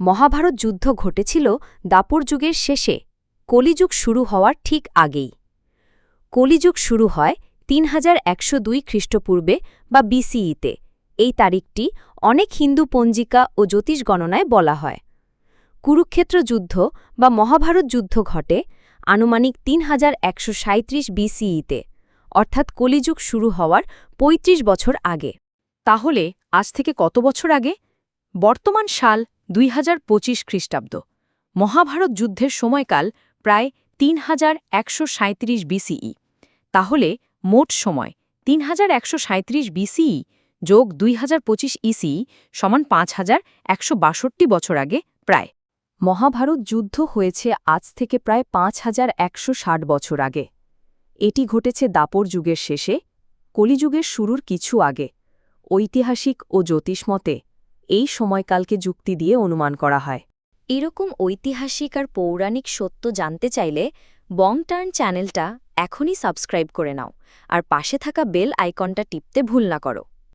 মহাভারত যুদ্ধ ঘটেছিল দাপর যুগের শেষে, কলিযুগ শুরু হওয়ার ঠিক আগেই। কলিযুগ শুরু হয় তিন হাজার একশো দুই খ্রিস্টপূর্বে বা বিসিইতে এই তারিখটি অনেক হিন্দু পঞ্জিকা ও জ্যোতিষ গণনায় বলা হয়। কুরুক্ষেত্র যুদ্ধ বা মহাভারত যুদ্ধ ঘটে আনুমানিক তিন হাজার একশো সাঁত্রিশ বিসিইতে অর্থাৎ কলিযুগ শুরু হওয়ার ৩৫ বছর আগে। তাহলে আজ থেকে কত বছর আগে? বর্তমান সাল দুই হাজার পঁচিশ খ্রিস্টাব্দ। মহাভারত যুদ্ধের সময়কাল প্রায় তিন হাজার একশো সাঁত্রিশ বিসিই। তাহলে মোট সময় তিন হাজার একশো সাঁত্রিশ বিসিই যোগ দুই হাজার পঁচিশ ইসিই সমান পাঁচ হাজার একশো বাষট্টি বছর আগে প্রায়। মহাভারত যুদ্ধ হয়েছে আজ থেকে প্রায় পাঁচ হাজার একশো ষাট বছর আগে। এটি ঘটেছে দাপর যুগের শেষে, কলিযুগের শুরুর কিছু আগে। ঐতিহাসিক ও জ্যোতিষমতে এই সময়কালকে যুক্তি দিয়ে অনুমান করা হয়। এরকম ঐতিহাসিক আর পৌরাণিক সত্য জানতে চাইলে বং টার্ন চ্যানেলটা এখনই সাবস্ক্রাইব করে নাও আর পাশে থাকা বেল আইকনটা টিপতে ভুল না করো।